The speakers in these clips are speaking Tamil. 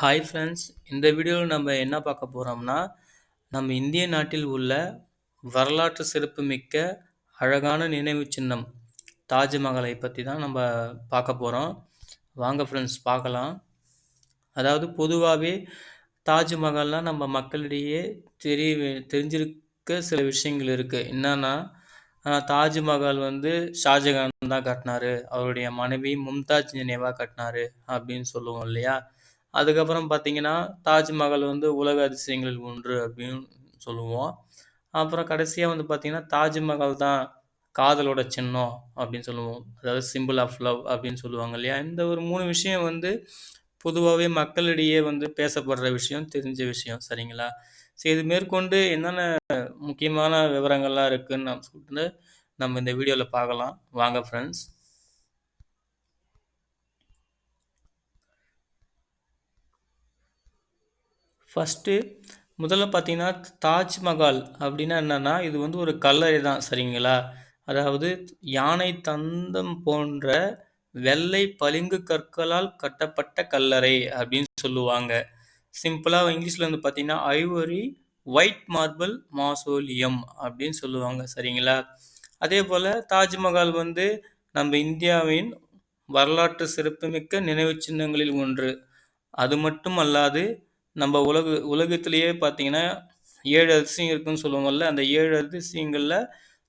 ஹாய் ஃப்ரெண்ட்ஸ் இந்த வீடியோவில் நம்ம என்ன பார்க்க போகிறோம்னா நம்ம இந்திய நாட்டில் உள்ள வரலாற்று சிறப்புமிக்க அழகான நினைவு சின்னம் தாஜ்மஹாலை பற்றி தான் நம்ம பார்க்க போகிறோம் வாங்க ஃப்ரெண்ட்ஸ் பார்க்கலாம். அதாவது பொதுவாகவே தாஜ்மஹால்னால் நம்ம மக்களிடையே தெரிய தெரிஞ்சிருக்க சில விஷயங்கள் இருக்குது என்னென்னா தாஜ்மஹால் வந்து ஷாஜகான் தான் கட்டினாரு. அவருடைய மனைவி மும்தாஜ் நினைவாக கட்டினாரு அப்படின்னு சொல்லுவோம் இல்லையா? அதுக்கப்புறம் பார்த்தீங்கன்னா தாஜ்மஹால் வந்து உலக அதிசயங்களில் ஒன்று அப்படின்னு சொல்லுவோம். அப்புறம் கடைசியாக வந்து பார்த்தீங்கன்னா தாஜ்மஹால் தான் காதலோட சின்னம் அப்படின்னு சொல்லுவோம். அதாவது சிம்பிள் ஆஃப் லவ் அப்படின்னு சொல்லுவாங்க இல்லையா? இந்த ஒரு மூணு விஷயம் வந்து பொதுவாகவே மக்களிடையே வந்து பேசப்படுற விஷயம் தெரிஞ்ச விஷயம். சரிங்களா? சரி இது மேற்கொண்டு என்னென்ன முக்கியமான விவரங்கள்லாம் இருக்குதுன்னு நான் சொல்லிட்டு நம்ம இந்த வீடியோவில் பார்க்கலாம். வாங்க ஃப்ரெண்ட்ஸ் ஃபஸ்ட்டு முதல்ல பார்த்தீங்கன்னா தாஜ்மஹால் அப்படின்னா என்னன்னா இது வந்து ஒரு கல்லறை தான் சரிங்களா? அதாவது யானை தந்தம் போன்ற வெள்ளை பளிங்கு கற்களால் கட்டப்பட்ட கல்லறை அப்படின்னு சொல்லுவாங்க. சிம்பிளாக இங்கிலீஷில் வந்து பார்த்தீங்கன்னா ஐவரி ஒயிட் மார்பிள் மாசோலியம் அப்படின்னு சொல்லுவாங்க சரிங்களா? அதே போல் தாஜ்மஹால் வந்து நம்ம இந்தியாவின் வரலாற்று சிறப்புமிக்க நினைவு சின்னங்களில் ஒன்று. அது மட்டும் அல்லாது நம்ம உலக உலகத்திலேயே பார்த்தீங்கன்னா ஏழு அதிசயம் இருக்குன்னு சொல்லுவோம்ல அந்த ஏழு அதிசயங்களில்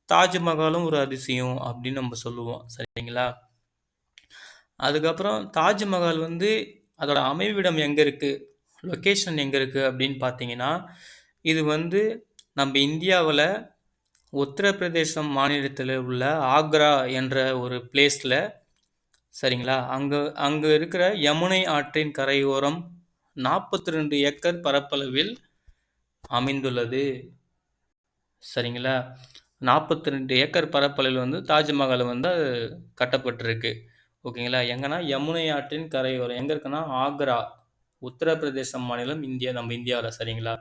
தாஜ்மஹாலும் ஒரு அதிசயம் அப்படின்னு நம்ம சொல்லுவோம் சரிங்களா? அதுக்கப்புறம் தாஜ்மஹால் வந்து அதோட அமைவிடம் எங்கே இருக்குது லொக்கேஷன் எங்கே இருக்குது அப்படின்னு பார்த்தீங்கன்னா இது வந்து நம்ம இந்தியாவில் உத்தரப்பிரதேசம் மாநிலத்தில் உள்ள ஆக்ரா என்ற ஒரு பிளேஸில் சரிங்களா? அங்கே அங்கே இருக்கிற யமுனை ஆற்றின் கரையோரம் நாற்பத்தி ரெண்டு ஏக்கர் பரப்பளவில் அமைந்துள்ளது. சரிங்களா? நாற்பத்தி ரெண்டு ஏக்கர் பரப்பளவில் வந்து தாஜ்மஹால் வந்து கட்டப்பட்டிருக்கு. ஓகேங்களா? எங்கன்னா யமுனை ஆற்றின் கரையோரம். எங்கே இருக்குன்னா ஆக்ரா உத்தரப்பிரதேச மாநிலம் இந்தியா நம்ம இந்தியாவில். சரிங்களா?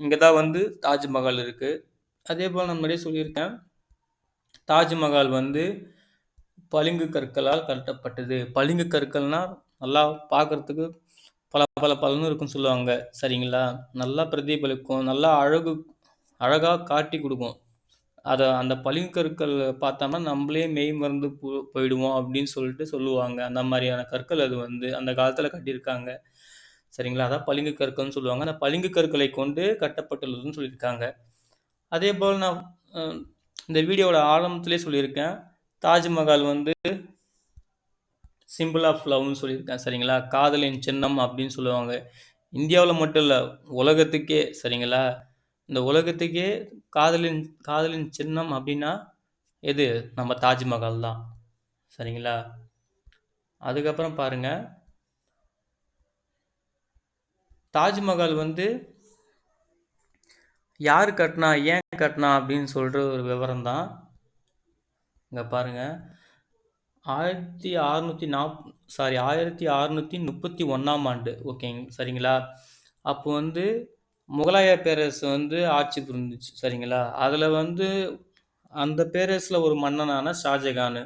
இங்கே தான் வந்து தாஜ்மஹால் இருக்குது அதே போல் நான் முன்னாடியே சொல்லியிருக்கேன். தாஜ்மஹால் வந்து பளிங்கு கற்களால் கட்டப்பட்டது. பளிங்கு கற்கள்னால் நல்லா பார்க்கறதுக்கு பல பல பலனும் இருக்குன்னு சொல்லுவாங்க. சரிங்களா? நல்லா பிரதிபலிக்கும் நல்லா அழகு அழகாக காட்டி கொடுக்கும். அதை அந்த பளிங்கு கற்கள் பார்த்தோம்னா நம்மளே மெய் மறந்து போ போயிடுவோம் அப்படின்னு சொல்லிட்டு சொல்லுவாங்க. அந்த மாதிரியான கற்கள் அது வந்து அந்த காலத்தில் கட்டியிருக்காங்க. சரிங்களா? அதான் பளிங்கு கற்கள்னு சொல்லுவாங்க. அந்த பளிங்கு கற்களை கொண்டு கட்டப்பட்டுள்ளதுன்னு சொல்லியிருக்காங்க. அதே போல் நான் இந்த வீடியோவோட ஆரம்பத்திலே சொல்லியிருக்கேன். தாஜ்மஹால் வந்து சிம்பிள் ஆஃப் லவ்னு சொல்லியிருக்கேன் சரிங்களா? காதலின் சின்னம் அப்படின்னு சொல்லுவாங்க. இந்தியாவில் மட்டும் இல்லை உலகத்துக்கே சரிங்களா? இந்த உலகத்துக்கே காதலின் காதலின் சின்னம் அப்படின்னா எது? நம்ம தாஜ்மஹால் தான். சரிங்களா? அதுக்கப்புறம் பாருங்க. தாஜ்மஹால் வந்து யார் கட்டினா ஏன் கட்டினா அப்படின்னு சொல்கிற ஒரு விவரம் தான் இங்கே பாருங்கள் ஆயிரத்தி அறுநூற்றி நாப் சாரி ஆயிரத்தி அறுநூற்றி முப்பத்தி ஒன்றாம் ஆண்டு. ஓகேங்க சரிங்களா? அப்போ வந்து முகலாய பேரரசு வந்து ஆட்சி புரிந்துச்சு சரிங்களா? அதில் வந்து அந்த பேரரசில் ஒரு மன்னனான ஷாஜகான்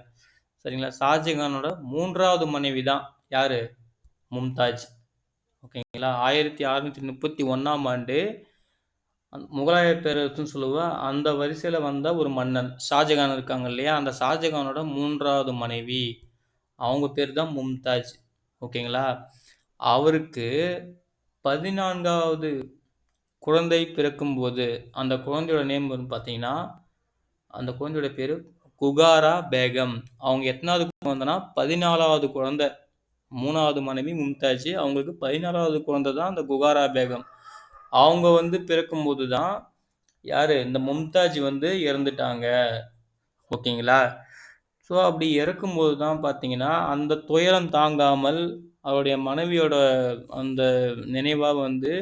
சரிங்களா? ஷாஜகானோட மூன்றாவது மனைவி தான் யார்? மும்தாஜ். ஓகேங்களா ஆயிரத்தி அறுநூற்றி முப்பத்தி ஒன்றாம் ஆண்டு முகலாய பேரரசுன்னு சொல்லுவேன் அந்த வரிசையில் வந்த ஒரு மன்னன் ஷாஜகான் இருக்காங்க இல்லையா? அந்த ஷாஜகானோட மூன்றாவது மனைவி. அவங்க பேர் தான் மும்தாஜ். ஓகேங்களா? அவருக்கு பதினான்காவது குழந்தை பிறக்கும்போது அந்த குழந்தையோட நேம் வந்து பார்த்தீங்கன்னா அந்த குழந்தையோட பேர் குகாரா பேகம். அவங்க எத்தனாவது குழந்தைனா பதினாலாவது குழந்தை மூணாவது மனைவி மும்தாஜ். அவங்களுக்கு பதினாலாவது குழந்தை தான் அந்த குகாரா பேகம். அவங்க வந்து பிறக்கும்போது தான் யார்? இந்த மும்தாஜ் வந்து இறந்துட்டாங்க. ஓகேங்களா? ஸோ அப்படி இறக்கும்போது தான் பார்த்தீங்கன்னா அந்த துயரம் தாங்காமல் அவருடைய மனைவியோட அந்த நினைவாக வந்து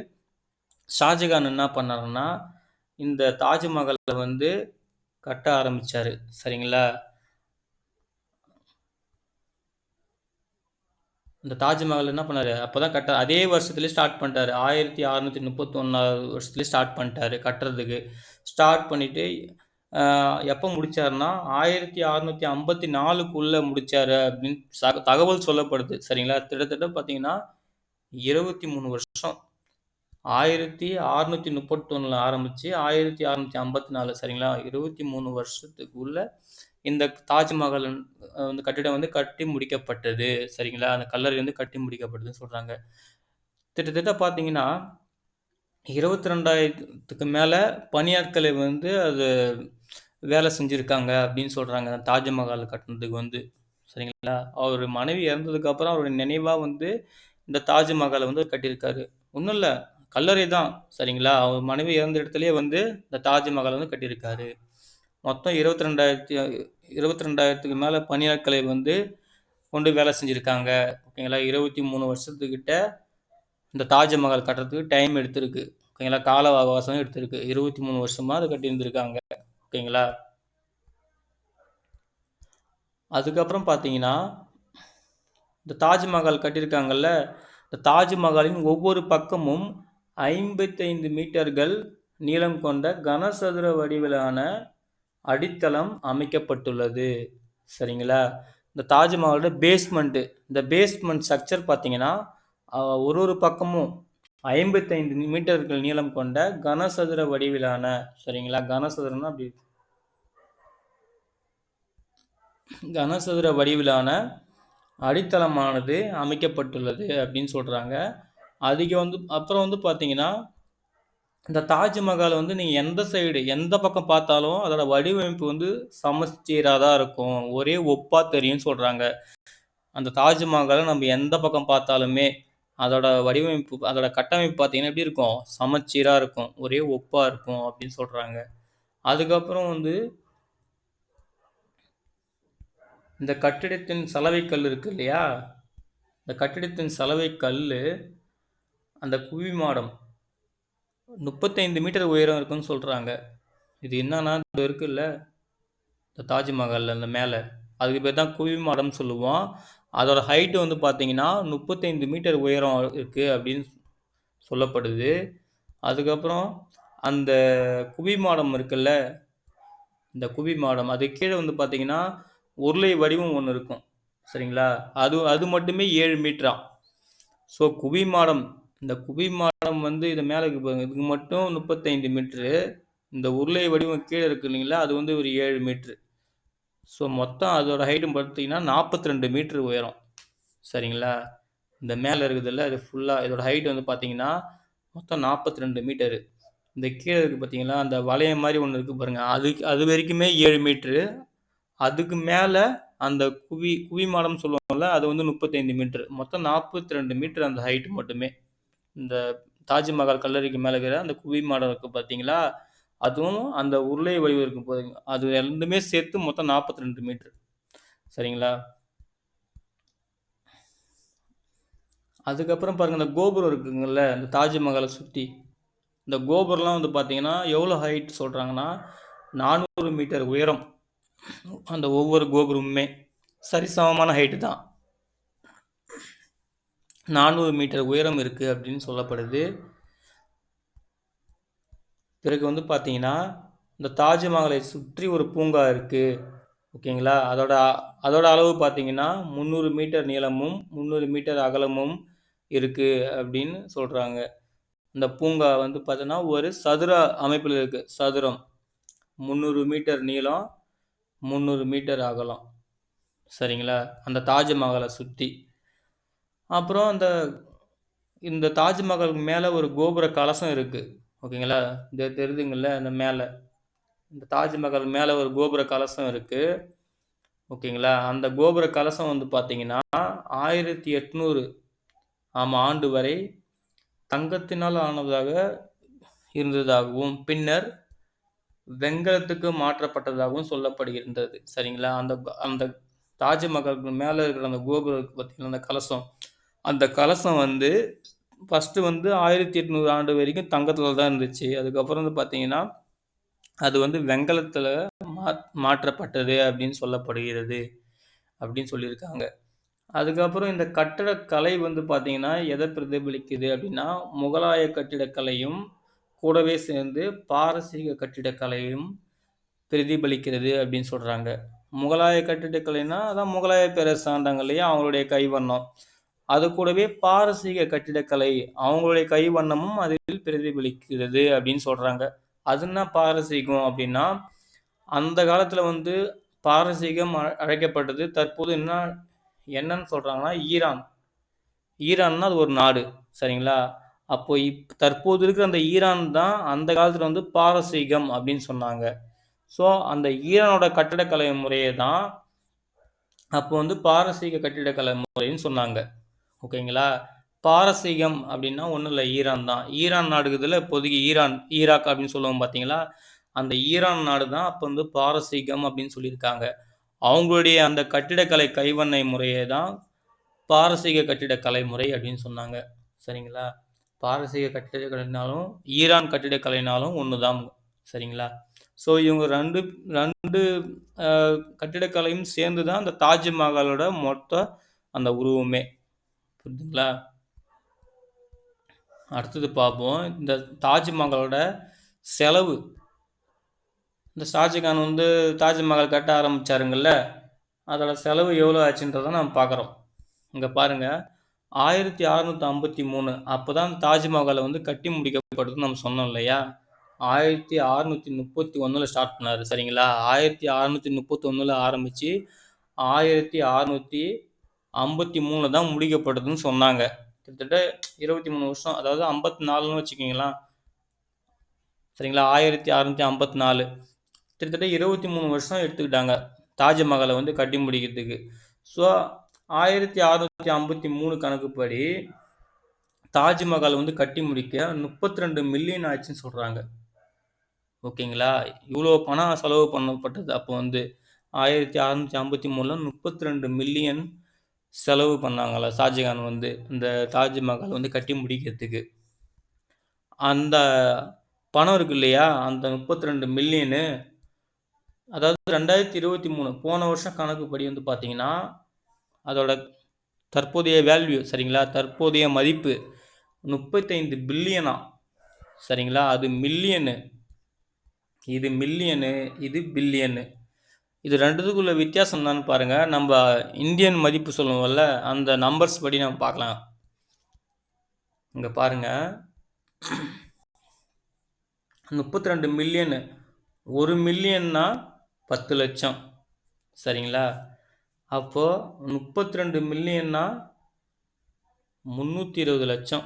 ஷாஜகான் என்ன பண்ணாருன்னா இந்த தாஜ்மஹாலை வந்து கட்ட ஆரம்பித்தார் சரிங்களா? இந்த தாஜ்மஹால் என்ன பண்ணார்? அப்போ தான் கட்ட அதே வருஷத்துலேயே ஸ்டார்ட் பண்ணிட்டாரு. ஆயிரத்தி அறநூற்றி முப்பத்தொன்னாவது வருஷத்துலேயே ஸ்டார்ட் பண்ணிட்டாரு கட்டுறதுக்கு. ஸ்டார்ட் பண்ணிட்டு எப்போ முடிச்சாருன்னா ஆயிரத்தி அறநூற்றி ஐம்பத்தி நாலுக்குள்ளே முடித்தார் அப்படின்னு தகவல் சொல்லப்படுது. சரிங்களா? கிட்டத்தட்ட பார்த்தீங்கன்னா இருபத்தி மூணு வருஷம். ஆயிரத்தி அறுநூத்தி முப்பத்தொன்னுல ஆரம்பிச்சு ஆயிரத்தி அறுநூத்தி ஐம்பத்தி நாலு சரிங்களா இருபத்தி மூணு வருஷத்துக்குள்ள இந்த தாஜ்மஹால் வந்து கட்டிடம் வந்து கட்டி முடிக்கப்பட்டது. சரிங்களா? அந்த கல்லறை வந்து கட்டி முடிக்கப்பட்டதுன்னு சொல்றாங்க. கிட்டத்தட்ட பார்த்தீங்கன்னா இருபத்தி ரெண்டாயிரத்துக்கு மேலே பணியாட்களை வந்து அது வேலை செஞ்சுருக்காங்க அப்படின்னு சொல்கிறாங்க தாஜ்மஹால் கட்டினதுக்கு வந்து. சரிங்களா? அவர் மனைவி இறந்ததுக்கப்புறம் அவருடைய நினைவாக வந்து இந்த தாஜ்மஹாலை வந்து கட்டியிருக்காரு. ஒன்றும் இல்லை. கல்லறை தான் சரிங்களா? அவர் மனைவி இறந்த இடத்துலயே வந்து இந்த தாஜ்மஹால் வந்து கட்டியிருக்காரு. மொத்தம் இருபத்தி ரெண்டாயிரத்தி இருபத்தி ரெண்டாயிரத்துக்கு மேலே பணியாட்களை வந்து கொண்டு வேலை செஞ்சுருக்காங்க. ஓகேங்களா? இருபத்தி மூணு வருஷத்துக்கிட்ட இந்த தாஜ்மஹால் கட்டுறதுக்கு டைம் எடுத்திருக்கு. ஓகேங்களா? கால அவகாசம் எடுத்திருக்கு. இருபத்தி மூணு வருஷமாக அதை கட்டியிருந்திருக்காங்க. ஓகேங்களா? அதுக்கப்புறம் பார்த்தீங்கன்னா இந்த தாஜ்மஹால் கட்டியிருக்காங்கல்ல இந்த தாஜ்மஹாலின் ஒவ்வொரு பக்கமும் ஐம்பத்தைந்து மீட்டர்கள் நீளம் கொண்ட கனசதுர வடிவிலான அடித்தளம் அமைக்கப்பட்டுள்ளது. சரிங்களா? இந்த தாஜ்மஹாலோட பேஸ்மெண்ட்டு இந்த பேஸ்மெண்ட் ஸ்ட்ரக்சர் பார்த்தீங்கன்னா ஒரு ஒரு பக்கமும் ஐம்பத்தைந்து மீட்டர்கள் நீளம் கொண்ட கனசதுர வடிவிலான சரிங்களா? கனசதுரம்னா அப்படி கனசதுர வடிவிலான அடித்தளமானது அமைக்கப்பட்டுள்ளது அப்படின்னு சொல்கிறாங்க அதிக வந்து அப்புறம் வந்து பார்த்தீங்கன்னா இந்த தாஜ்மஹால் வந்து நீங்கள் எந்த சைடு எந்த பக்கம் பார்த்தாலும் அதோட வடிவமைப்பு வந்து சமச்சீராக தான் இருக்கும். ஒரே ஒப்பாக தெரியும்னு சொல்கிறாங்க அந்த தாஜ்மஹாலை நம்ம எந்த பக்கம் பார்த்தாலுமே அதோட வடிவமைப்பு அதோட கட்டமைப்பு பார்த்தீங்கன்னா எப்படி இருக்கும்? சமச்சீராக இருக்கும். ஒரே ஒப்பாக இருக்கும் அப்படின்னு சொல்கிறாங்க அதுக்கப்புறம் வந்து இந்த கட்டிடத்தின் சலவை கல் இருக்கு இல்லையா? இந்த கட்டிடத்தின் சலவை கல் அந்த குவி மாடம். முப்பத்தைந்து மீட்டர் உயரம் இருக்குன்னு சொல்கிறாங்க இது என்னன்னா இது இருக்குல்ல இந்த தாஜ்மஹாலில் அந்த மேலே. அதுக்கு பேர் தான் குவி மாடம்னு சொல்லுவோம். அதோட ஹைட்டு வந்து பார்த்தீங்கன்னா முப்பத்தைந்து மீட்டர் உயரம் இருக்குது அப்படின்னு சொல்லப்படுது. அதுக்கப்புறம் அந்த குவி மாடம் இருக்குல்ல? இந்த குவி மாடம் அது கீழே வந்து பார்த்தீங்கன்னா உருளை வடிவம் ஒன்று இருக்கும். சரிங்களா? அது அது மட்டுமே ஏழு மீட்டரா. ஸோ குவி மாடம் இந்த குவி மாடம் வந்து இது மேலே இருக்கு இதுக்கு மட்டும் முப்பத்தைந்து மீட்ரு இந்த உருளை வடிவம் கீழே இருக்கு இல்லைங்களா? அது வந்து ஒரு ஏழு மீட்ரு ஸோ மொத்தம் அதோட ஹைட்டும் பார்த்தீங்கன்னா நாற்பத்தி ரெண்டு மீட்ரு உயரம். சரிங்களா? இந்த மேலே இருக்குதுல்ல அது ஃபுல்லாக இதோட ஹைட் வந்து பார்த்தீங்கன்னா மொத்தம் நாற்பத்தி ரெண்டு மீட்டரு இந்த கீழே இருக்குது பார்த்தீங்களா அந்த வளையம் மாதிரி ஒன்று இருக்குது பாருங்கள் அதுக்கு அது வரைக்குமே ஏழு மீட்ரு அதுக்கு மேலே அந்த குவி குவி மாடம்னு சொல்லுவாங்கள்ல அது வந்து முப்பத்தைந்து மீட்ரு மொத்தம் நாற்பத்தி ரெண்டு மீட்ரு அந்த ஹைட்டு மட்டுமே. இந்த தாஜ்மஹால் கல்லறைக்கு மேலே இருக்கிற அந்த குவி மாடம் இருக்குது பார்த்தீங்களா அதுவும் அந்த உருளை வடிவம் இருக்கும் போது அது ரெண்டுமே சேர்த்து மொத்தம் நாற்பத்தி ரெண்டு மீட்ரு சரிங்களா? அதுக்கப்புறம் பாருங்கள் இந்த கோபுரம் இருக்குங்கள்ல இந்த தாஜ்மஹாலை சுற்றி இந்த கோபுரம்லாம் வந்து பார்த்தீங்கன்னா எவ்வளோ ஹைட் சொல்கிறாங்கன்னா நானூறு மீட்டர் உயரம். அந்த ஒவ்வொரு கோபுரமுமே சரிசமமான ஹைட்டு தான். நானூறு மீட்டர் உயரம் இருக்குது அப்படின்னு சொல்லப்படுது. பிறகு வந்து பார்த்தீங்கன்னா இந்த தாஜ்மஹாலை சுற்றி ஒரு பூங்கா இருக்குது ஓகேங்களா? அதோட அதோட அளவு பார்த்தீங்கன்னா முந்நூறு மீட்டர் நீளமும் முந்நூறு மீட்டர் அகலமும் இருக்குது அப்படின்னு சொல்கிறாங்க இந்த பூங்கா வந்து பார்த்தோன்னா ஒரு சதுர அமைப்பில் இருக்குது சதுரம். முந்நூறு மீட்டர் நீளம் முந்நூறு மீட்டர் அகலம். சரிங்களா? அந்த தாஜ்மஹாலை சுற்றி அப்புறம் அந்த இந்த தாஜ்மஹாலுக்கு மேலே ஒரு கோபுர கலசம் இருக்குது ஓகேங்களா? இந்த தெரிதுங்கள்ல அந்த மேலே. இந்த தாஜ்மஹால் மேலே ஒரு கோபுர கலசம் இருக்குது ஓகேங்களா? அந்த கோபுர கலசம் வந்து பார்த்தீங்கன்னா ஆயிரத்தி எட்நூறு ஆமாம் ஆண்டு வரை தங்கத்தினால் ஆனதாக இருந்ததாகவும் பின்னர் வெங்கலத்துக்கு மாற்றப்பட்டதாகவும் சொல்லப்படுகின்றது. சரிங்களா? அந்த அந்த தாஜ்மஹாலுக்கு மேலே இருக்கிற அந்த கோபுரம் பார்த்தீங்கன்னா அந்த கலசம் அந்த கலசம் வந்து ஃபஸ்ட்டு வந்து ஆயிரத்தி எட்நூறு ஆண்டு வரைக்கும் தங்கத்தில் தான் இருந்துச்சு. அதுக்கப்புறம் வந்து பார்த்தீங்கன்னா அது வந்து வெங்கலத்தில் மா மாற்றப்பட்டது அப்படின்னு சொல்லப்படுகிறது அப்படின்னு சொல்லியிருக்காங்க. அதுக்கப்புறம் இந்த கட்டடக்கலை வந்து பார்த்தீங்கன்னா எதை பிரதிபலிக்குது அப்படின்னா முகலாய கட்டிடக்கலையும் கூடவே சேர்ந்து பாரசீக கட்டிடக்கலையும் பிரதிபலிக்கிறது அப்படின்னு சொல்கிறாங்க முகலாய கட்டிடக்கலைன்னா அதான் முகலாய பேரரசாண்டாங்க இல்லையா அவங்களுடைய கைவண்ணம். அது கூடவே பாரசீக கட்டிடக்கலை அவங்களுடைய கைவண்ணமும் அதில் பிரதிபலிக்கிறது அப்படின்னு சொல்றாங்க. அது என்ன பாரசீகம் அப்படின்னா அந்த காலத்துல வந்து பாரசீகம் அழ- அழைக்கப்பட்டது. தற்போது என்ன என்னன்னு சொல்றாங்கன்னா ஈரான். ஈரான்னா அது ஒரு நாடு சரிங்களா? அப்போ இப் தற்போது இருக்கிற அந்த ஈரான் தான் அந்த காலத்தில் வந்து பாரசீகம் அப்படின்னு சொன்னாங்க. ஸோ அந்த ஈரானோட கட்டிடக்கலை முறையை தான் அப்போ வந்து பாரசீக கட்டிடக்கலை முறைன்னு சொன்னாங்க. ஓகேங்களா? பாரசீகம் அப்படின்னா ஒன்றும் இல்லை ஈரான் தான். ஈரான் நாடுகிறதுல இப்போதைக்கு ஈரான் ஈராக் அப்படின்னு சொல்லுவோம் பார்த்தீங்களா அந்த ஈரான் நாடு தான் அப்போ வந்து பாரசீகம் அப்படின்னு சொல்லியிருக்காங்க. அவங்களுடைய அந்த கட்டிடக்கலை கைவண்ணை முறையை தான் பாரசீக கட்டிடக்கலை முறை அப்படின்னு சொன்னாங்க. சரிங்களா? பாரசீக கட்டிடக்கலைனாலும் ஈரான் கட்டிடக்கலைனாலும் ஒன்று தான் சரிங்களா? ஸோ இவங்க ரெண்டு ரெண்டு கட்டிடக்கலையும் சேர்ந்து தான் அந்த தாஜ்மஹாலோட மொத்த அந்த உருவமே. புரியுதுங்களா அடுத்தது பார்ப்போம். இந்த தாஜ்மஹாலோட செலவு. இந்த ஷாஜகான் வந்து தாஜ்மஹால் கட்ட ஆரம்பித்தாருங்கள்ல அதோட செலவு எவ்வளோ ஆச்சுன்றதை நம்ம பார்க்குறோம். இங்கே பாருங்கள் ஆயிரத்தி அறநூற்றி ஐம்பத்தி மூணு. அப்போ தான் தாஜ்மஹாலை வந்து கட்டி முடிக்கப்படுதுன்னு நம்ம சொன்னோம் இல்லையா? ஆயிரத்தி அறநூற்றி முப்பத்தி ஒன்றில் ஸ்டார்ட் பண்ணாரு. சரிங்களா? ஆயிரத்தி அறநூற்றி முப்பத்தி ஒன்றில் ஆரம்பித்து ஆயிரத்தி அறநூற்றி ஐம்பத்தி மூணில் தான் முடிக்கப்படுதுன்னு சொன்னாங்க. கிட்டத்தட்ட இருபத்தி மூணு வருஷம் அதாவது ஐம்பத்தி நாலுன்னு வச்சுக்கிங்களா சரிங்களா? ஆயிரத்தி அறநூற்றி ஐம்பத்தி நாலு. கிட்டத்தட்ட இருபத்தி மூணு வருஷம் எடுத்துக்கிட்டாங்க. தாஜ்மஹாலை வந்து கட்டி முடிக்கிறதுக்கு. ஸோ ஆயிரத்தி அறநூற்றி ஐம்பத்தி மூணு கணக்குப்படி தாஜ்மஹால் வந்து கட்டி முடிக்க முப்பத்தி ரெண்டு மில்லியன் ஆச்சுன்னு சொல்கிறாங்க ஓகேங்களா? இவ்வளோ பணம் செலவு பண்ணப்பட்டது அப்போ வந்து ஆயிரத்தி அறநூற்றி ஐம்பத்தி மூணில் முப்பத்தி ரெண்டு மில்லியன் செலவு பண்ணாங்களா? ஷாஜகான் வந்து இந்த தாஜ்மஹால் வந்து கட்டி முடிக்கிறதுக்கு. அந்த பணம் இருக்கு இல்லையா? அந்த முப்பத்தி ரெண்டு மில்லியனு அதாவது ரெண்டாயிரத்தி இருபத்தி மூணு போன வருஷம் கணக்குப்படி வந்து பார்த்தீங்கன்னா அதோட தற்போதைய வேல்யூ சரிங்களா? தற்போதைய மதிப்பு முப்பத்தைந்து பில்லியனா சரிங்களா? அது மில்லியனு இது மில்லியனு இது பில்லியனு இது ரெண்டுத்துக்குள்ள வித்தியாசம் தான் பாருங்கள் நம்ம இந்தியன் மதிப்பு சொல்லுவோம்ல அந்த நம்பர்ஸ் படி நம்ம பார்க்கலாம். இங்கே பாருங்க. முப்பத்தி ரெண்டு மில்லியனு ஒரு மில்லியன்னா பத்து லட்சம். சரிங்களா? அப்போது முப்பத்தி ரெண்டு மில்லியன்னா முந்நூற்றி இருபது லட்சம்.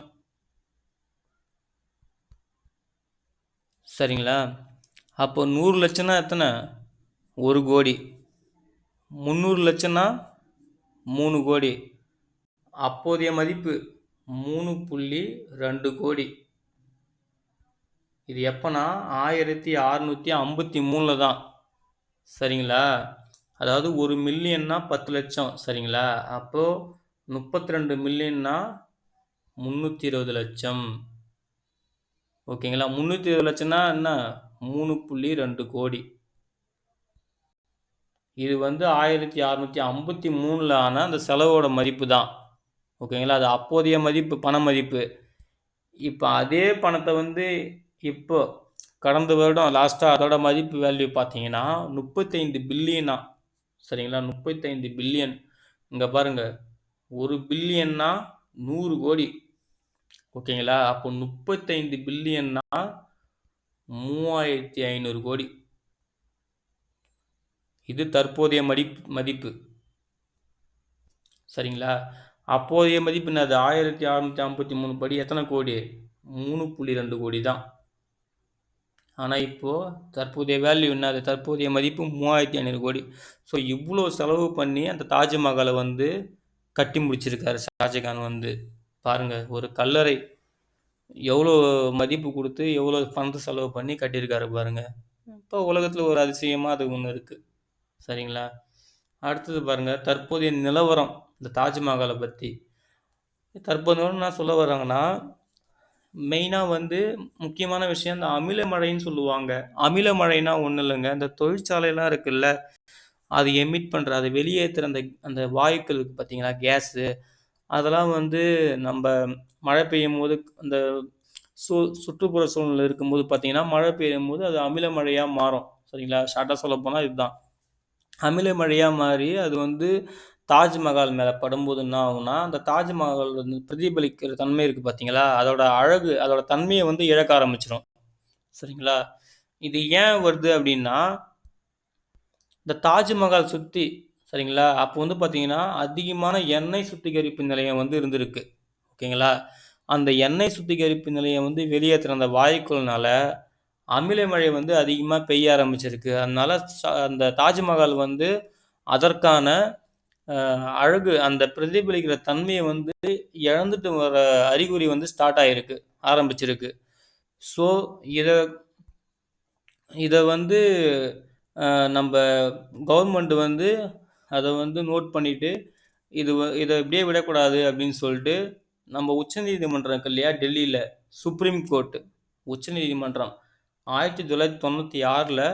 சரிங்களா? அப்போ நூறு லட்சம்னா எத்தனை? ஒரு கோடி. முந்நூறு லட்சம்னா மூணு கோடி. அப்போதைய மதிப்பு மூணு புள்ளி ரெண்டு கோடி. இது எப்போனா ஆயிரத்தி அறநூற்றி ஐம்பத்தி மூணில் தான். சரிங்களா? அதாவது ஒரு மில்லியன்னா பத்து லட்சம். சரிங்களா? அப்போது முப்பத்தி ரெண்டு மில்லியன்னா முந்நூற்றி இருபது லட்சம். ஓகேங்களா? முந்நூற்றி இருபது லட்சம்னா என்ன? மூணு புள்ளி ரெண்டு கோடி. இது வந்து ஆயிரத்தி அறநூற்றி ஐம்பத்தி மூணில் ஆன அந்த செலவோட மதிப்பு தான் ஓகேங்களா? அது அப்போதைய மதிப்பு பண மதிப்பு. இப்போ அதே பணத்தை வந்து இப்போ கடந்த வருடம் லாஸ்ட்டாக அதோட மதிப்பு வேல்யூ பார்த்தீங்கன்னா முப்பத்தைந்து பில்லியனா சரிங்களா? முப்பத்தைந்து பில்லியன் இங்கே பாருங்கள் ஒரு பில்லியன்னா நூறு கோடி. ஓகேங்களா? அப்போ முப்பத்தைந்து பில்லியன்னா மூவாயிரத்தி ஐநூறு கோடி. இது தற்போதைய மதிப்பு மதிப்பு. சரிங்களா? அப்போதைய மதிப்பு என்னது? ஆயிரத்தி அறநூற்றி ஐம்பத்தி மூணு படி எத்தனை கோடி? மூணு புள்ளி ரெண்டு கோடி தான். ஆனால் இப்போது தற்போதைய வேல்யூ என்னது? தற்போதைய மதிப்பு மூவாயிரத்தி ஐநூறு கோடி. ஸோ இவ்வளோ செலவு பண்ணி அந்த தாஜ்மஹாலை வந்து கட்டி முடிச்சிருக்காரு ஷாஜகான் வந்து. பாருங்க ஒரு கல்லறை எவ்வளோ மதிப்பு கொடுத்து எவ்வளோ பணத்தை செலவு பண்ணி கட்டியிருக்காரு பாருங்க. இப்போ உலகத்தில் ஒரு அதிசயமாக அது ஒன்று இருக்குது சரிங்களா? அடுத்தது பாருங்கள் தற்போதைய நிலவரம் இந்த தாஜ்மஹாலை பற்றி தற்போது நான் சொல்ல வர்றாங்கன்னா மெயினாக வந்து முக்கியமான விஷயம் இந்த அமில மழைன்னு சொல்லுவாங்க. அமில மழைனா ஒன்றும் இல்லைங்க இந்த தொழிற்சாலையெல்லாம் இருக்குல்ல அது எமிட் பண்ணுற அதை வெளியேற்றுற அந்த அந்த வாயுக்கள் இருக்குது பார்த்தீங்களா கேஸு. அதெல்லாம் வந்து நம்ம மழை பெய்யும் போது அந்த சு சுற்றுப்புற சூழ்நிலை இருக்கும்போது பார்த்தீங்கன்னா மழை பெய்யும் போது அது அமில மழையாக மாறும். சரிங்களா? ஷார்ட்டாக சொல்ல போனால் இதுதான். அமில மழையாக மாறி அது வந்து தாஜ்மஹால் மேலே படும்போது என்ன ஆகும்னா அந்த தாஜ்மஹால் வந்து பிரதிபலிக்கிற தன்மை இருக்குது பார்த்தீங்களா அதோட அழகு அதோட தன்மையை வந்து இழக்க ஆரம்பிச்சிடும் சரிங்களா? இது ஏன் வருது அப்படின்னா இந்த தாஜ்மஹால் சுற்றி சரிங்களா? அப்போ வந்து பார்த்தீங்கன்னா அதிகமான எண்ணெய் சுத்திகரிப்பு நிலையம் வந்து இருந்திருக்கு. ஓகேங்களா? அந்த எண்ணெய் சுத்திகரிப்பு நிலையம் வந்து வெளியேற்றுற அந்த வாயுக்கள்னால அமில மழை வந்து அதிகமாக பெய்ய ஆரம்பிச்சிருக்கு. அதனால அந்த தாஜ்மஹால் வந்து அதற்கான அழகு அந்த பிரதிபலிக்கிற தன்மையை வந்து இழந்துட்டு வர அறிகுறி வந்து ஸ்டார்ட் ஆகிருக்கு ஆரம்பிச்சிருக்கு. ஸோ இதை இதை வந்து நம்ம கவர்மெண்ட் வந்து அதை வந்து நோட் பண்ணிவிட்டு இது இதை இப்படியே விடக்கூடாது அப்படின்னு சொல்லிட்டு நம்ம உச்சநீதிமன்றம் இருக்கு இல்லையா டெல்லியில் சுப்ரீம் கோர்ட்டு உச்சநீதிமன்றம். ஆயிரத்தி தொள்ளாயிரத்தி தொண்ணூற்றி ஆறில்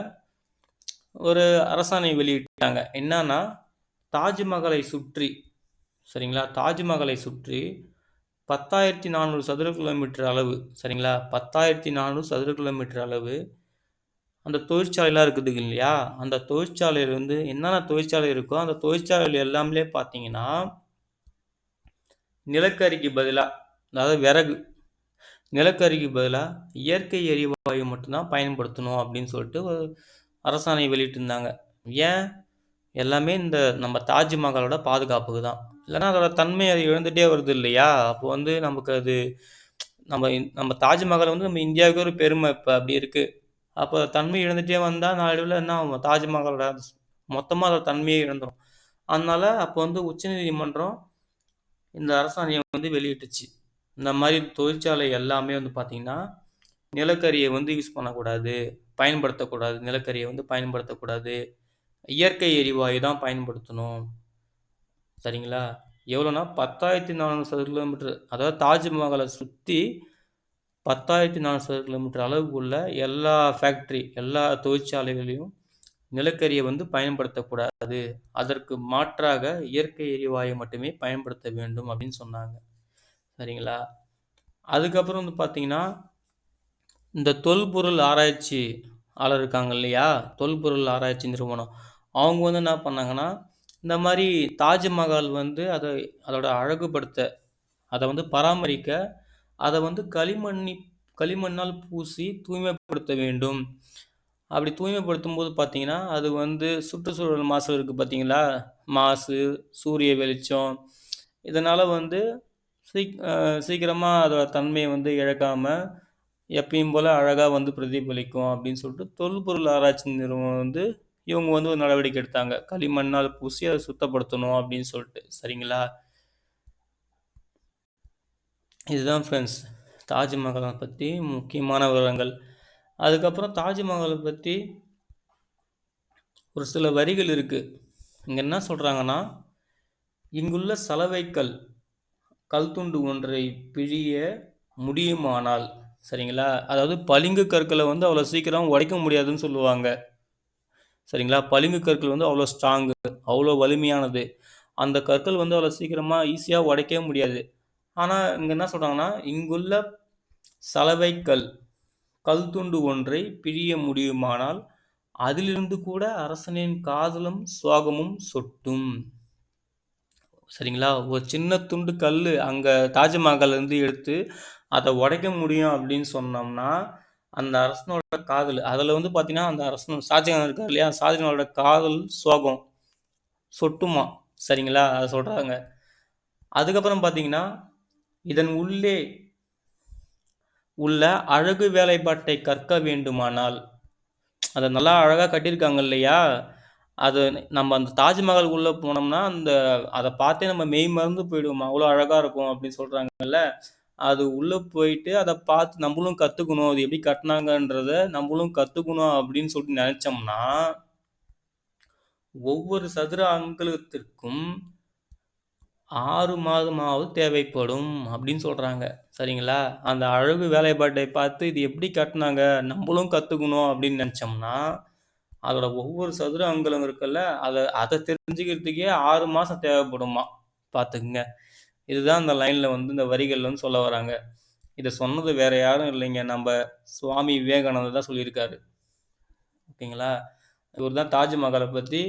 ஒரு அரசாணை வெளியிட்டாங்க. என்னன்னா தாஜ்மஹாலை சுற்றி சரிங்களா? தாஜ்மஹாலை சுற்றி பத்தாயிரத்தி நானூறு சதுர கிலோமீட்டர் அளவு சரிங்களா? பத்தாயிரத்தி நானூறு சதுர கிலோமீட்டர் அளவு அந்த தொழிற்சாலைலாம் இருக்குது இல்லையா? அந்த தொழிற்சாலையில் வந்து என்னென்ன தொழிற்சாலை இருக்கோ அந்த தொழிற்சாலையில் எல்லாமே பார்த்தீங்கன்னா நிலக்கரிக்கு பதிலாக அதாவது விறகு நிலக்கரிக்கு பதிலாக இயற்கை எரிவாயு மட்டும்தான் பயன்படுத்தணும் அப்படின்னு சொல்லிட்டு ஒரு அரசாணை வெளியிட்டிருந்தாங்க. ஏன்? எல்லாமே இந்த நம்ம தாஜ்மஹாலோட பாதுகாப்புக்கு தான் இல்லைன்னா அதோட தன்மை அது இழந்துகிட்டே வருது இல்லையா? அப்போ வந்து நமக்கு அது நம்ம நம்ம தாஜ்மஹால் வந்து நம்ம இந்தியாவுக்கு ஒரு பெருமை இப்போ அப்படி இருக்குது அப்போ தன்மை இழந்துகிட்டே வந்தால் நாளடைவில் என்ன ஆகும்? தாஜ்மஹாலோட மொத்தமாக அதோட தன்மையே இழந்துடும் அதனால் அப்போ வந்து உச்சநீதிமன்றம் இந்த அரசாணையை வந்து வெளியிட்டுச்சு. இந்த மாதிரி தொழிற்சாலை எல்லாமே வந்து பார்த்திங்கன்னா நிலக்கரியை வந்து யூஸ் பண்ணக்கூடாது பயன்படுத்தக்கூடாது நிலக்கரியை வந்து பயன்படுத்தக்கூடாது. இயற்கை எரிவாயு தான் பயன்படுத்தணும். சரிங்களா? எவ்வளோனா பத்தாயிரத்தி நானூறு சதுர கிலோமீட்டர் அதாவது தாஜ்மஹாலை சுற்றி பத்தாயிரத்தி நானூறு சதுர கிலோமீட்டர் அளவுக்குள்ள எல்லா ஃபேக்ட்ரி எல்லா தொழிற்சாலைகளையும் நிலக்கரியை வந்து பயன்படுத்தக்கூடாது. அதற்கு மாற்றாக இயற்கை எரிவாயு மட்டுமே பயன்படுத்த வேண்டும் அப்படின்னு சொன்னாங்க. சரிங்களா? அதுக்கப்புறம் வந்து பார்த்தீங்கன்னா இந்த தொல்பொருள் ஆராய்ச்சி ஆளர் இருக்காங்க இல்லையா? தொல்பொருள் ஆராய்ச்சி நிறுவனம். அவங்க வந்து என்ன பண்ணாங்கன்னா இந்த மாதிரி தாஜ்மஹால் வந்து அதை அதோட அழகுபடுத்த அதை வந்து பராமரிக்க அதை வந்து களிமண்ணி களிமண்ணால் பூசி தூய்மைப்படுத்த வேண்டும். அப்படி தூய்மைப்படுத்தும் போது பார்த்தீங்கன்னா அது வந்து சுற்றுச்சூழல் மாசு இருக்குது பார்த்தீங்களா மாசு சூரிய வெளிச்சம் இதனால் வந்து சீக் சீக்கிரமாக அதோட தன்மையை வந்து இழக்காமல் எப்பயும் போல் அழகாக வந்து பிரதிபலிக்கும் அப்படின்னு சொல்லிட்டு தொல்பொருள் ஆராய்ச்சி நிறுவனம் வந்து இவங்க வந்து ஒரு நடவடிக்கை எடுத்தாங்க. களிமண்ணால் பூசி அதை சுத்தப்படுத்தணும் அப்படின்னு சொல்லிட்டு. சரிங்களா? இதுதான் ஃப்ரெண்ட்ஸ் தாஜ்மஹாலை பற்றி முக்கியமான விவரங்கள். அதுக்கப்புறம் தாஜ்மஹாலை பற்றி ஒரு சில வரிகள் இருக்குது இங்கே என்ன சொல்கிறாங்கன்னா இங்குள்ள சலவைக்கல் கல் துண்டு ஒன்றை பிழிய முடியுமானால்? சரிங்களா? அதாவது பளிங்கு கற்களை வந்து அவ்வளோ சீக்கிரம் உடைக்க முடியாதுன்னு சொல்லுவாங்க. சரிங்களா? பளிங்கு கற்கள் வந்து அவ்வளோ ஸ்ட்ராங்கு அவ்வளோ வலிமையானது. அந்த கற்கள் வந்து அவ்வளோ சீக்கிரமாக ஈஸியாக உடைக்கவே முடியாது. ஆனால் இங்கே என்ன சொல்கிறாங்கன்னா இங்குள்ள சலவைக்கல் கல் துண்டு ஒன்றை பிழிய முடியுமானால் அதிலிருந்து கூட அரசனின் காதலும் சோகமும் சொட்டும். சரிங்களா? ஒரு சின்ன துண்டு கல் அங்கே தாஜ்மஹாலேருந்து எடுத்து அதை உடைக்க முடியும் அப்படின்னு சொன்னோம்னா அந்த அரசனோட காதல். அதில் வந்து பார்த்தீங்கன்னா அந்த அரசன் ஷாஜகான் இருக்கார் இல்லையா? ஷாஜகானோட காதல் சோகம் சொட்டுமா சரிங்களா? அதை சொல்கிறாங்க அதுக்கப்புறம் பார்த்தீங்கன்னா இதன் உள்ளே உள்ள அழகு வேலைப்பாட்டை கற்க வேண்டுமானால் அதை நல்லா அழகாக கட்டியிருக்காங்க இல்லையா? அது நம்ம அந்த தாஜ்மஹால் உள்ளே போனோம்னா அந்த அதை பார்த்தே நம்ம மெய் மறந்து போயிடுவோம்? அவ்வளோ அழகாக இருக்கும் அப்படின்னு சொல்கிறாங்கல்ல அது உள்ளே போயிட்டு அதை பார்த்து நம்மளும் கற்றுக்கணும் அது எப்படி கட்டினாங்கன்றத நம்மளும் கற்றுக்கணும் அப்படின்னு சொல்லிட்டு நினச்சோம்னா ஒவ்வொரு சதுர அங்குலத்திற்கும் ஆறு மாதமாவது தேவைப்படும் அப்படின்னு சொல்கிறாங்க சரிங்களா? அந்த அழகு வேலைப்பாட்டை பார்த்து இது எப்படி கட்டினாங்க? நம்மளும் கற்றுக்கணும் அப்படின்னு நினச்சோம்னா அதோட ஒவ்வொரு சதுர அங்குலம் இருக்குல்ல அதை அதை தெரிஞ்சுக்கிறதுக்கே ஆறு மாதம் தேவைப்படுமா? பார்த்துக்குங்க. இதுதான் இந்த லைனில் வந்து இந்த வரிகள் வந்து சொல்ல வராங்க. இதை சொன்னது வேற யாரும் இல்லைங்க. நம்ம சுவாமி விவேகானந்தர் தான் சொல்லியிருக்காரு. ஓகேங்களா? இவர் தான் தாஜ்மஹாலை பற்றி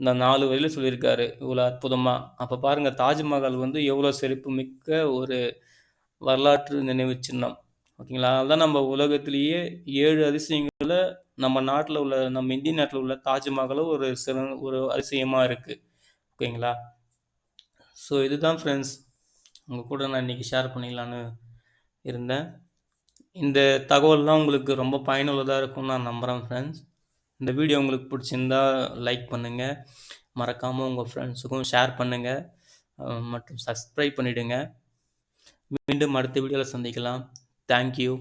இந்த நாலு வரியில் சொல்லியிருக்காரு. இவ்வளோ அற்புதமாக அப்போ பாருங்கள் தாஜ்மஹால் வந்து எவ்வளோ செழிப்பு மிக்க ஒரு வரலாற்று நினைவு சின்னம். ஓகேங்களா? அதுதான் நம்ம உலகத்திலேயே ஏழு அதிசயங்களில் நம்ம நாட்டில் உள்ள நம்ம இந்திய நாட்டில் உள்ள தாஜ்மஹாலும் ஒரு சிறந்த ஒரு அதிசயமாக இருக்குது ஓகேங்களா? ஸோ இதுதான் ஃப்ரெண்ட்ஸ் உங்கள் கூட நான் இன்றைக்கி ஷேர் பண்ணிக்கலான்னு இருந்தேன். இந்த தகவல்லாம் உங்களுக்கு ரொம்ப பயனுள்ளதாக இருக்கும்னு நான் நம்புகிறேன் ஃப்ரெண்ட்ஸ் இந்த வீடியோ உங்களுக்கு பிடிச்சிருந்தா லைக் பண்ணுங்கள் மறக்காமல் உங்கள் ஃப்ரெண்ட்ஸுக்கும் ஷேர் பண்ணுங்கள் மற்றும் சப்ஸ்கிரைப் பண்ணிவிடுங்க மீண்டும் அடுத்த வீடியோவில் சந்திக்கலாம். தேங்க்யூ